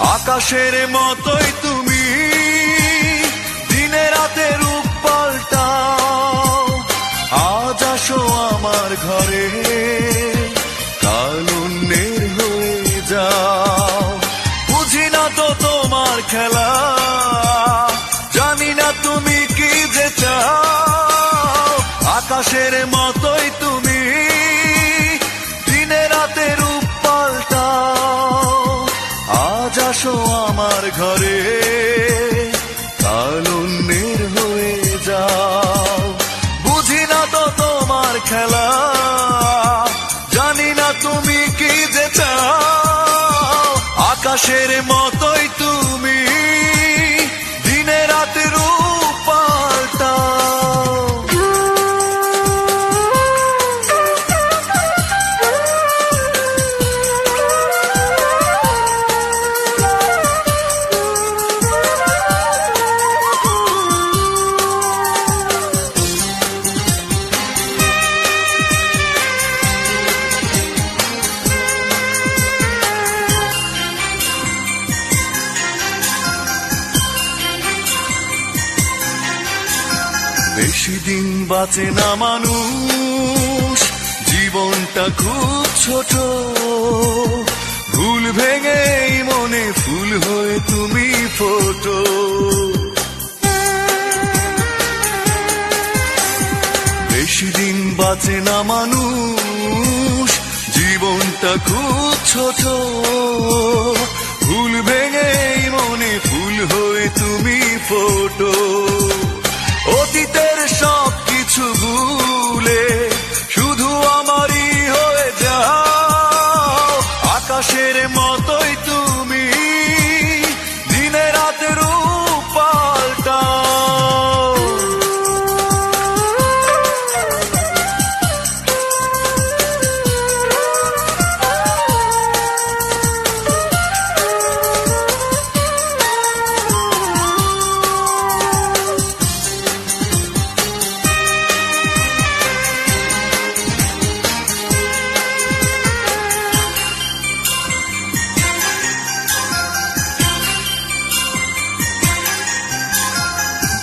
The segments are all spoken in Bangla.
আকাশের মতোই তুমি। দিনে রাতে রূপ পাল্টাও। আজ আসো আমার ঘরে। কালুন্যের হয়ে যাও। বুঝি না তো তোমার খেলা। জানি না তুমি কি যে চাও। আকাশের মতোই ঘরে কালুন্যের হয়ে যাও। বুঝি না তো তোমার খেলা, জানি না তুমি কি যে চাও। আকাশের মতোই তুমি বেশি দিন বাঁচে না মানুষ। জীবনটা খুব ছোট। ভুল ভেঙে মনে ফুল হয়ে তুমি ফোটো। বেশি দিন বাঁচে না মানুষ। জীবনটা খুব ছোট। ভুল ভেঙে মনে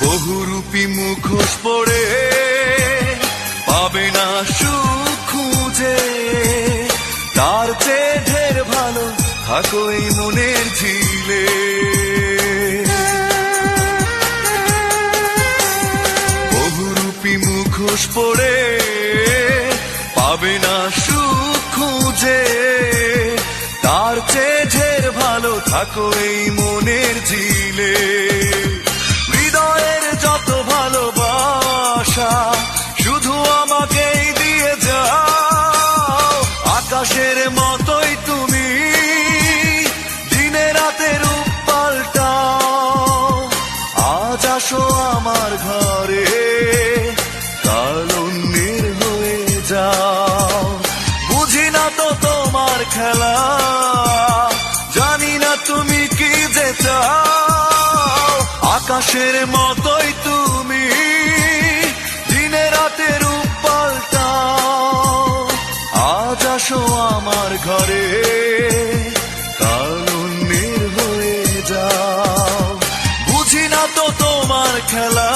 বহুরূপী মুখোশ পড়ে, পাবে না সুখ খুঁজে। তার চেয়ে ঢের ভালো থাকো এই মনের ঝিলে। বহুরূপী মুখোশ পড়ে, পাবে না সুখ খুঁজে। তার চেয়ে ঢের ভালো থাকো এই মনের ঝিলে। আকাশের মতোই তুমি। দিনে রাতে রূপ পাল্টাও। আজ আসো আমার ঘরে। কালুন্যের হয়ে যাও। বুঝি না তো তোমার খেলা। জানি না তুমি কি যে চাও। আকাশের মতোই তুমি। আসো আমার ঘরে। কালুন্যের হয়ে যাও। বুঝি না তো তোমার খেলা।